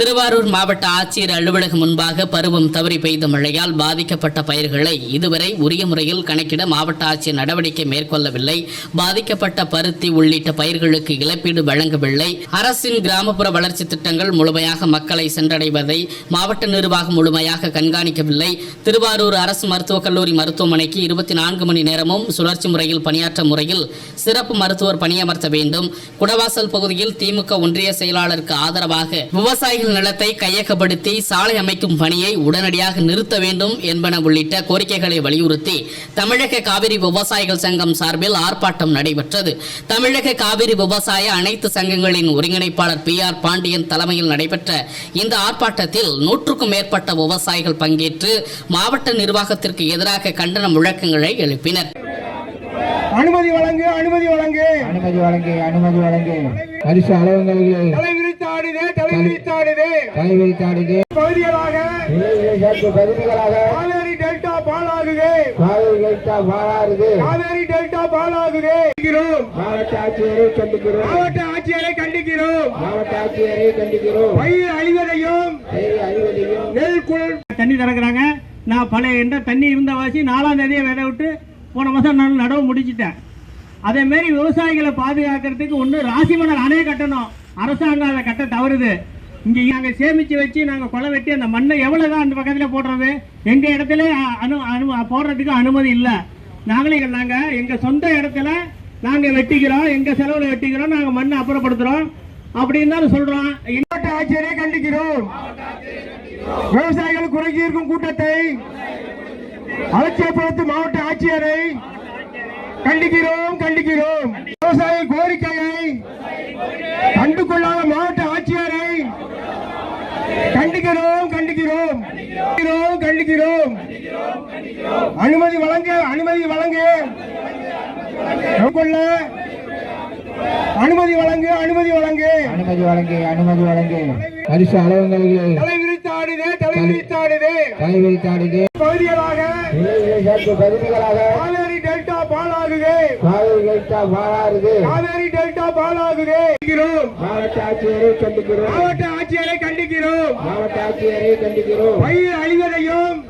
திருவாரூர் மாவட்ட ஆட்சியர் அலுவலகம் முன்பாக பருவம் தவறி பெய்த மழையால் பாதிக்கப்பட்ட பயிர்களை இதுவரை உரிய முறையில் கணக்கிட மாவட்ட ஆட்சியர் நடவடிக்கை மேற்கொள்ளவில்லை. பாதிக்கப்பட்ட பருத்தி உள்ளிட்ட பயிர்களுக்கு இழப்பீடு வழங்கவில்லை. அரசின் கிராமப்புற வளர்ச்சி திட்டங்கள் முழுமையாக மக்களை சென்றடைவதை மாவட்ட நிர்வாகம் முழுமையாக கண்காணிக்கவில்லை. திருவாரூர் அரசு மருத்துவக் கல்லூரி மருத்துவமனைக்கு இருபத்தி நான்கு மணி நேரமும் சுழற்சி முறையில் பணியாற்ற முறையில் சிறப்பு மருத்துவர் பணியமர்த்த வேண்டும். குடவாசல் பகுதியில் திமுக ஒன்றிய செயலாளருக்கு ஆதரவாக விவசாயிகள் நிலத்தை கையகப்படுத்தி சாலை அமைக்கும் பணியை உடனடியாக நிறுத்த வேண்டும் என்பன உள்ளிட்ட கோரிக்கைகளை வலியுறுத்தி தமிழக காவிரி விவசாயிகள் சங்கம் சார்பில் ஆர்ப்பாட்டம் நடைபெற்றது. தமிழக காவிரி விவசாய அனைத்து சங்கங்களின் ஒருங்கிணைப்பாளர் பி ஆர் பாண்டியன் தலைமையில் நடைபெற்ற இந்த ஆர்ப்பாட்டத்தில் நூற்றுக்கும் மேற்பட்ட விவசாயிகள் பங்கேற்று மாவட்ட நிர்வாகத்திற்கு எதிராக கண்டன முழக்கங்களை எழுப்பினர். அனுமதி வழங்கு அனுமதி வழங்கு. அனுமதி வழங்கு அனுமதி வழங்கு. பரிசு அளவுகளிலே தலை விரித்தாடுதே தலை விரித்தாடுதே தலை வைத்தாடுது பகுதிகளாக சேர்ப்பு பகுதிகளாக காவேரி டெல்டா பாலாகுதே. காவிரி டெல்டா பாலாகுதே. மாவட்ட ஆட்சியரை கண்டிக்கிறோம். மாவட்ட ஆட்சியரை கண்டிக்கிறோம். மாவட்ட ஆட்சியரை கண்டிக்கிறோம். பயிர் அழிவதையும் பயிர் அழிவதையும். நெல் குள் தண்ணி திறக்கிறாங்க நான் பழைய எந்த தண்ணி இருந்த வாசி நாலாம் தேதியை விதை விட்டு போன மாதம் நான் நடவு முடிச்சிட்டேன். அதே மாதிரி விவசாயிகளை பாதுகாக்கிறதுக்கு ஒன்று ராசிமணல் அணை கட்டணும். அரசாங்கம் அதை கட்ட தவறுது. இங்கே நாங்கள் சேமித்து வச்சு நாங்கள் கொலை வெட்டி அந்த மண்ணை எவ்வளோ தான் அந்த பக்கத்தில் போடுறது? எங்கள் இடத்துல அனு அனு போடுறதுக்கு அனுமதி இல்லை. நாங்களே நாங்கள் எங்கள் சொந்த இடத்துல நாங்கள் வெட்டிக்கிறோம் எங்கள் செலவில் வெட்டிக்கிறோம் நாங்கள் மண்ணை அப்புறப்படுத்துகிறோம் அப்படின்னு தான் சொல்கிறோம் மாவட்ட ஆட்சியரை கண்டிக்கிறோம். விவசாயிகள் குறை கூட்டத்தை அலட்சியப்படுத்தும் மாவட்ட ஆட்சியரை கண்டிக்கிறோம் கண்டிக்கிறோம். விவசாய கோரிக்கையை கண்டு கொள்ளாத மாவட்ட ஆட்சியரை கண்டிக்கிறோம் கண்டிக்கிறோம். கண்டிக்கிறோம் அனுமதி வழங்க அனுமதி வழங்க. கொள்ள அனுமதி வழங்கு அனுமதி வழங்கு. அனுமதி வழங்கு அனுமதி வழங்கு. பரிசு அளவுகளிலே தலை விரித்தாடுதே தலை விரித்தாடுதே. தலை வைத்தாடுது பகுதிகளாக. காவேரி டெல்டா பாலாகுதே காவிரி டெல்டா பாலாகுதே. மாவட்ட ஆட்சியரை கண்டிக்கிறோம். மாவட்ட ஆட்சியரை கண்டிக்கிறோம். மாவட்ட ஆட்சியரை கண்டிக்கிறோம். பயிர் அழிவதையும்